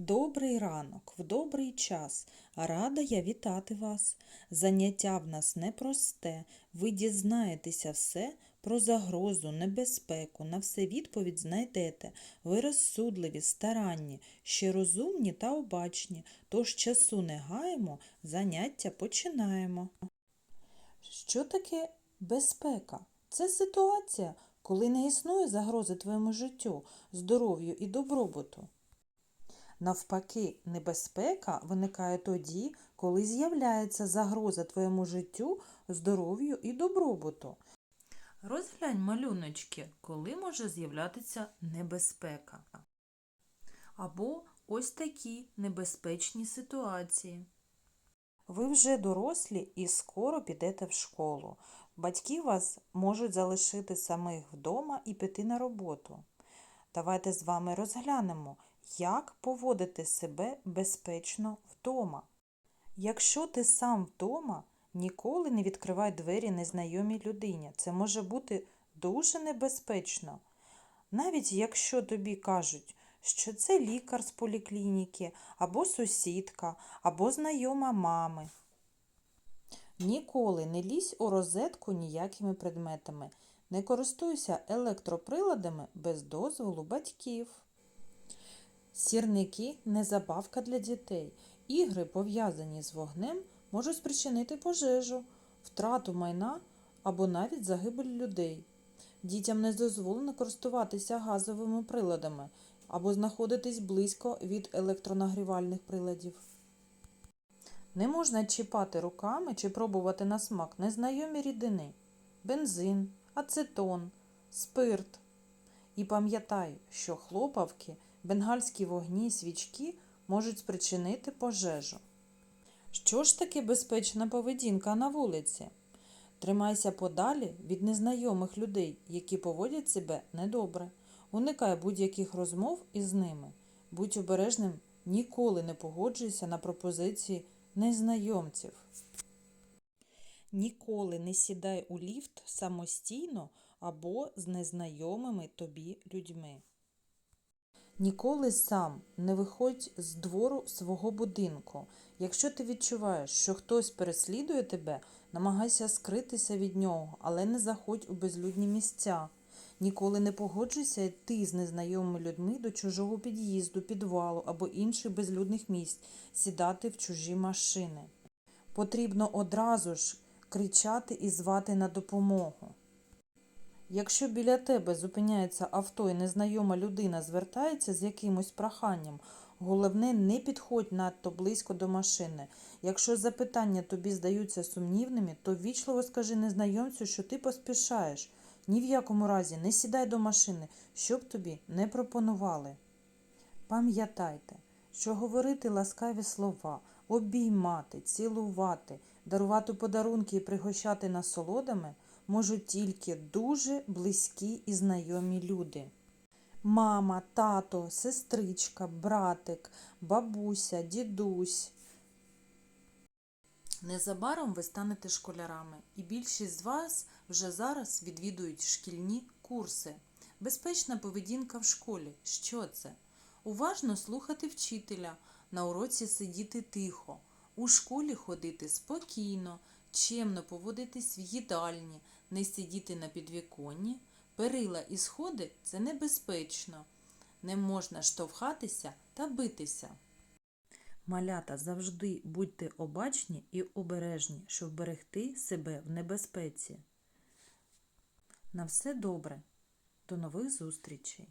Добрий ранок, в добрий час. Рада я вітати вас. Заняття в нас непросте. Ви дізнаєтеся все про загрозу, небезпеку. На все відповідь знайдете. Ви розсудливі, старанні, ще розумні та обачні. Тож часу не гаємо, заняття починаємо. Що таке безпека? Це ситуація, коли не існує загрози твоєму життю, здоров'ю і добробуту. Навпаки, небезпека виникає тоді, коли з'являється загроза твоєму життю, здоров'ю і добробуту. Розглянь малюночки, коли може з'являтися небезпека. Або ось такі небезпечні ситуації. Ви вже дорослі і скоро підете в школу. Батьки вас можуть залишити самих вдома і піти на роботу. Давайте з вами розглянемо, як поводити себе безпечно вдома. Якщо ти сам вдома, ніколи не відкривай двері незнайомій людині. Це може бути дуже небезпечно. Навіть якщо тобі кажуть, що це лікар з поліклініки, або сусідка, або знайома мами. Ніколи не лізь у розетку ніякими предметами. Не користуйся електроприладами без дозволу батьків. Сірники не забавка для дітей. Ігри, пов'язані з вогнем, можуть спричинити пожежу, втрату майна або навіть загибель людей. Дітям не дозволено користуватися газовими приладами або знаходитись близько від електронагрівальних приладів. Не можна чіпати руками чи пробувати на смак незнайомі рідини, бензин, ацетон, спирт. І пам'ятай, що хлопавки, бенгальські вогні свічки можуть спричинити пожежу. Що ж таке безпечна поведінка на вулиці? Тримайся подалі від незнайомих людей, які поводять себе недобре. Уникай будь-яких розмов із ними. Будь обережним, ніколи не погоджуйся на пропозиції незнайомців. Ніколи не сідай у ліфт самостійно або з незнайомими тобі людьми. Ніколи сам не виходь з двору свого будинку. Якщо ти відчуваєш, що хтось переслідує тебе, намагайся скритися від нього, але не заходь у безлюдні місця. Ніколи не погоджуйся йти з незнайомими людьми до чужого під'їзду, підвалу або інших безлюдних місць, сідати в чужі машини. Потрібно одразу ж кричати і звати на допомогу. Якщо біля тебе зупиняється авто і незнайома людина звертається з якимось проханням, головне не підходь надто близько до машини. Якщо запитання тобі здаються сумнівними, то ввічливо скажи незнайомцю, що ти поспішаєш. Ні в якому разі не сідай до машини, щоб тобі не пропонували. Пам'ятайте, що говорити ласкаві слова, обіймати, цілувати, дарувати подарунки і пригощати насолодами можуть тільки дуже близькі і знайомі люди. Мама, тато, сестричка, братик, бабуся, дідусь. Незабаром ви станете школярами, і більшість з вас вже зараз відвідують шкільні курси. Безпечна поведінка в школі. Що це? Уважно слухати вчителя, на уроці сидіти тихо, у школі ходити спокійно, чемно поводитись в їдальні, не сидіти на підвіконні. Перила і сходи це небезпечно. Не можна штовхатися та битися. Малята завжди будьте обачні і обережні, щоб берегти себе в небезпеці. На все добре. До нових зустрічей!